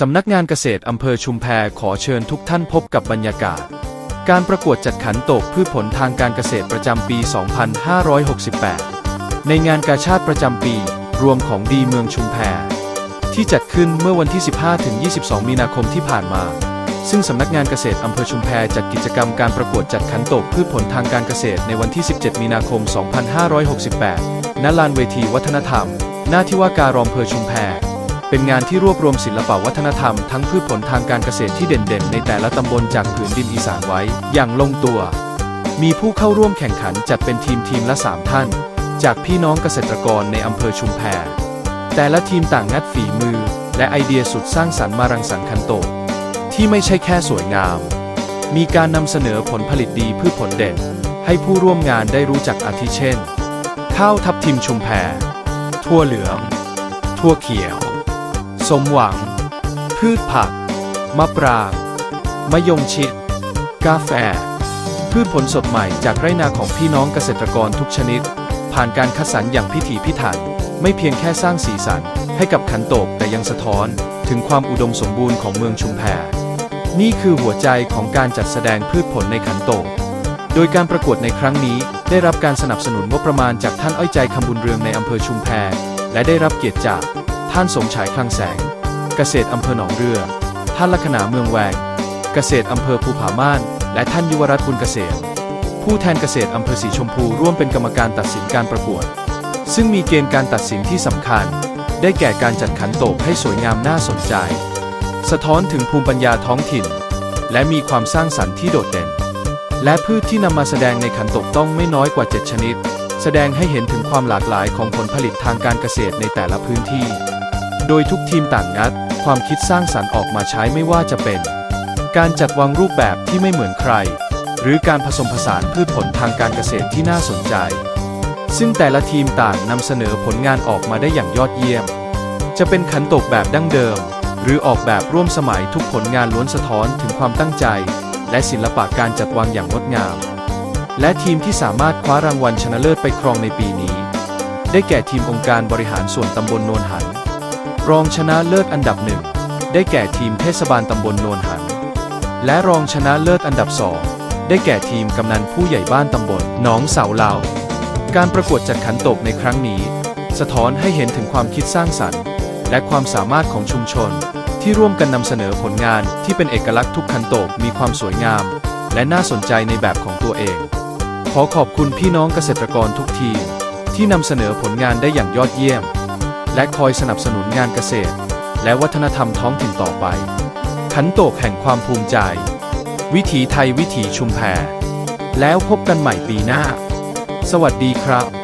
สำนักงานเกษตรอำเภอชุมแพขอเชิญทุกท่านพบกับบรรยากาศ การประกวดจัดขันโตกพืชผลทางการเกษตรประจำปี 2568 ในงานกาชาติประจำปี รวมของดีเมืองชุมแพ ที่จัดขึ้นเมื่อวันที่ 15-22 มีนาคมที่ผ่านมา ซึ่งสำนักงานเกษตรอำเภอชุมแพจัดกิจกรรมการประกวดจัดขันโตกพืชผลทางการเกษตรในวันที่ 17 มีนาคม 2568 ณ ลานเวทีวัฒนธรรม หน้าที่ว่าการอำเภอชุมแพ เป็นงานที่รวบรวมศิลปวัฒนธรรมทั้งพืชผลทางการเกษตรที่เด่นๆ ในแต่ละตำบลจากผืนดินอีสานไว้ อย่างลงตัว มีผู้เข้าร่วมแข่งขันจัดเป็นทีมทีมละ 3 ท่าน จากพี่น้องเกษตรกรในอำเภอชุมแพแต่ละทีมต่างงัดฝีมือ และไอเดียสุดสร้างสรรค์มารังสรรค์คันโต ที่ไม่ใช่แค่สวยงาม มีการนำเสนอผลผลิตดีพืชผลเด่น ให้ผู้ร่วมงานได้รู้จักอาทิเช่น ข้าวทับทิมชุมแพทั่วเหลืองทั่วเขียว สมหวัง พืชผัก มะปราง มะยงชิด กาแฟ พืชผลสดใหม่จากไร่นาของพี่น้องเกษตรกรทุกชนิด ผ่านการคัดสรรอย่างพิถีพิถัน ไม่เพียงแค่สร้างสีสันให้กับขันโตกแต่ยังสะท้อนถึงความอุดมสมบูรณ์ของเมืองชุมแพนี่คือหัวใจของการจัดแสดงพืชผลในขันโตก โดยการประกวดในครั้งนี้ ได้รับการสนับสนุนงบประมาณจากท่านอ้อยใจคำบุญเรืองในอำเภอชุมแพและได้รับเกียรติจาก ท่านสมชายคลังแสง เกษตรอำเภอหนองเรือ ท่านลัคนาเมืองแวง เกษตรอำเภอภูผาม่าน และท่านยุวรัตน์บุญเกษมผู้แทนเกษตรอำเภอสีชมพูร่วมเป็นกรรมการตัดสินการประกวด ซึ่งมีเกณฑ์การตัดสินที่สำคัญ ได้แก่การจัดขันโตกให้สวยงามน่าสนใจ สะท้อนถึงภูมิปัญญาท้องถิ่น และมีความสร้างสรรค์ที่โดดเด่น และพืชที่นำมาแสดงในขันโตกต้องไม่น้อยกว่า 7 ชนิด แสดงให้เห็นถึงความหลากหลายของผลผลิตทางการเกษตรในแต่ละพื้นที่ โดยทุกทีมต่างงัด ความคิดสร้างสรรค์ออกมาใช้ไม่ว่าจะเป็น การจัดวางรูปแบบที่ไม่เหมือนใคร หรือการผสมผสานพืชผลทางการเกษตรที่น่าสนใจ ซึ่งแต่ละทีมต่างนำเสนอผลงานออกมาได้อย่างยอดเยี่ยม จะเป็นขันตกแบบดั้งเดิม หรือออกแบบร่วมสมัยทุกผลงานล้วนสะท้อนถึงความตั้งใจ และศิลปะการจัดวางอย่างงดงาม และทีมที่สามารถคว้ารางวัลชนะเลิศไปครองในปีนี้ ได้แก่ทีมองค์การบริหารส่วนตำบลโนนหัน รองชนะเลิศอันดับหนึ่งได้แก่ทีมเทศบาลตำบลโนนหัน และรองชนะเลิศอันดับสองได้แก่ทีมกำนันผู้ใหญ่บ้านตำบลหนองเสาเหลาการประกวดจัดขันโตกในครั้งนี้ สะท้อนให้เห็นถึงความคิดสร้างสรรค์ และความสามารถของชุมชน ที่ร่วมกันนำเสนอผลงานที่เป็นเอกลักษณ์ทุกขันโตกมีความสวยงาม และน่าสนใจในแบบของตัวเอง ขอขอบคุณพี่น้องเกษตรกรทุกทีมที่นำเสนอผลงานได้อย่างยอดเยี่ยม และคอยสนับสนุนงานเกษตร และวัฒนธรรมท้องถิ่นต่อไป ขันโตกแห่งความภูมิใจ วิถีไทยวิถีชุมแพแล้วพบกันใหม่ปีหน้า สวัสดีครับ